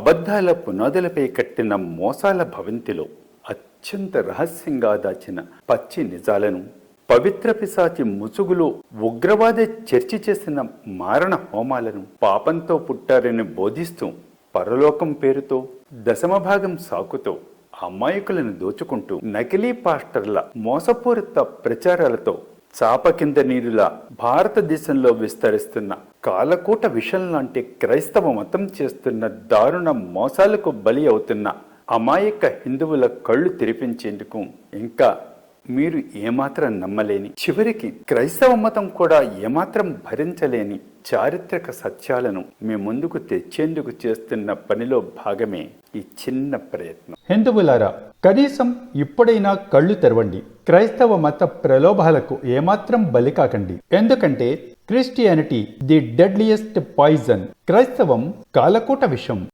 అబద్ధాల పునాదులపై కట్టిన మోసాల భవంతిలో అత్యంత రహస్యంగా దాచిన పచ్చి నిజాలను పవిత్ర పిశాచి ముసుగులో ఉగ్రవాద చర్చి చేసిన మారణ హోమాలను పాపంతో పుట్టారని బోధిస్తూ పరలోకం పేరుతో దశమభాగం సాకుతో అమాయకులను దోచుకుంటూ నకిలీ పాస్టర్ల మోసపూరిత ప్రచారాలతో చాప కింద నీరులా భారతదేశంలో విస్తరిస్తున్న కాలకూట విషం లాంటి క్రైస్తవ మతం చేస్తున్న దారుణ మోసాలకు బలి అవుతున్న అమాయక హిందువుల కళ్ళు తెరిపించేందుకు ఇంకా మీరు ఏమాత్రం నమ్మలేని చివరికి క్రైస్తవ మతం కూడా ఏమాత్రం భరించలేని చారిత్రక సత్యాలను మీ ముందుకు తెచ్చేందుకు చేస్తున్న పనిలో భాగమే ఈ చిన్న ప్రయత్నం. హిందువులారా కనీసం ఇప్పుడైనా కళ్ళు తెరవండి. క్రైస్తవ మత ప్రలోభాలకు ఏమాత్రం బలి కాకండి. ఎందుకంటే క్రిస్టియానిటీ ది డెడ్లియెస్ట్ పాయిజన్ క్రైస్తవం కాలకూట విషం.